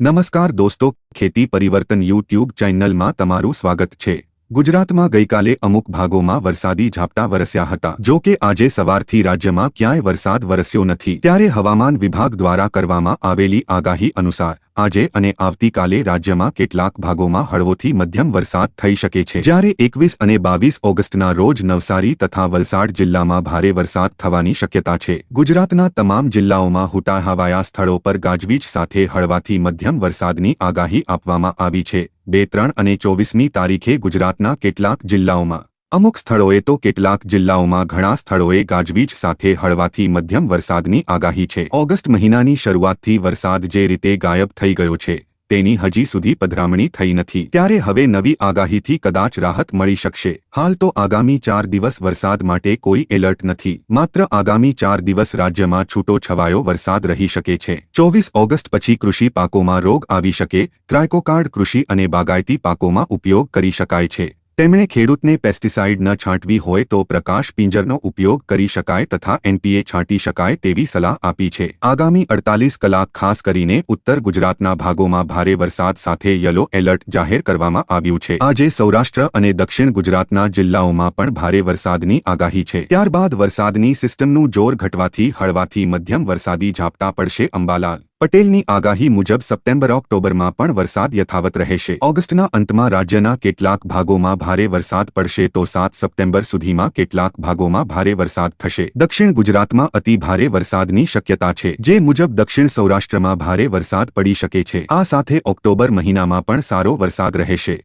નમસ્કાર દોસ્તો, ખેતી પરિવર્તન યુટ્યુબ ચેનલમાં તમારું સ્વાગત છે. ગુજરાતમાં ગઈકાલે અમુક ભાગોમાં વરસાદી ઝાપટા વરસ્યા હતા. જો કે આજે સવારથી રાજ્યમાં ક્યાંય વરસાદ વરસ્યો નથી. ત્યારે હવામાન વિભાગ દ્વારા કરવામાં આવેલી આગાહી અનુસાર આજે અને આવતીકાલે રાજ્યમાં કેટલાક ભાગોમાં હળવોથી મધ્યમ વરસાદ થઈ શકે છે. જ્યારે એકવીસ અને બાવીસ ઓગસ્ટના રોજ નવસારી તથા વલસાડ જિલ્લામાં ભારે વરસાદ થવાની શક્યતા છે. ગુજરાતના તમામ જિલ્લાઓમાં હુટાહવાયા સ્થળો પર ગાજવીજ સાથે હળવાથી મધ્યમ વરસાદની આગાહી આપવામાં આવી છે. બે, ત્રણ અને ચોવીસમી તારીખે ગુજરાતના કેટલાક જિલ્લાઓમાં અમુક સ્થળોએ તો કેટલાક જિલ્લાઓમાં ઘણા સ્થળોએ ગાજવીજ સાથે હળવાથી મધ્યમ વરસાદની આગાહી છે. ઓગસ્ટ મહિનાની શરૂઆતથી વરસાદ જે રીતે ગાયબ થઈ ગયો છે, તેની હજી સુધી પધરામણી થઈ નથી. ત્યારે હવે નવી આગાહીથી કદાચ રાહત મળી શકશે. હાલ તો આગામી ચાર દિવસ વરસાદ માટે કોઈ એલર્ટ નથી. માત્ર આગામી ચાર દિવસ રાજ્યમાં છૂટો છવાયો વરસાદ રહી શકે છે. ચોવીસ ઓગસ્ટ પછી કૃષિ પાકોમાં રોગ આવી શકે, ટ્રાયકોકાર્ડ કૃષિ અને બાગાયતી પાકોમાં ઉપયોગ કરી શકાય છે. તેમણે ખેડૂતને પેસ્ટિસાઇડ ન છાંટવી હોય તો પ્રકાશ પિંજરનો ઉપયોગ કરી શકાય તથા એનપીએ છાંટી શકાય તેવી સલાહ આપી છે. આગામી અડતાલીસ કલાક ખાસ કરીને ઉત્તર ગુજરાતના ભાગોમાં ભારે વરસાદ સાથે યલો એલર્ટ જાહેર કરવામાં આવ્યું છે. આજે સૌરાષ્ટ્ર અને દક્ષિણ ગુજરાતના જિલ્લાઓમાં પણ ભારે વરસાદની આગાહી છે. ત્યારબાદ વરસાદની સિસ્ટમનું જોર ઘટવાથી હળવાથી મધ્યમ વરસાદી ઝાપટા પડશે અંબાલાલ. પટેલની આગાહી મુજબ સપ્ટેમ્બર ઓક્ટોબરમાં પણ વરસાદ યથાવત રહેશે. ઓગસ્ટના અંતમાં રાજ્યના કેટલાક ભાગોમાં ભારે વરસાદ પડશે તો સાત સપ્ટેમ્બર સુધીમાં કેટલાક ભાગોમાં ભારે વરસાદ થશે. દક્ષિણ ગુજરાતમાં અતિ ભારે વરસાદની શક્યતા છે, જે મુજબ દક્ષિણ સૌરાષ્ટ્રમાં ભારે વરસાદ પડી શકે છે. આ સાથે ઓક્ટોબર મહિનામાં પણ સારો વરસાદ રહેશે.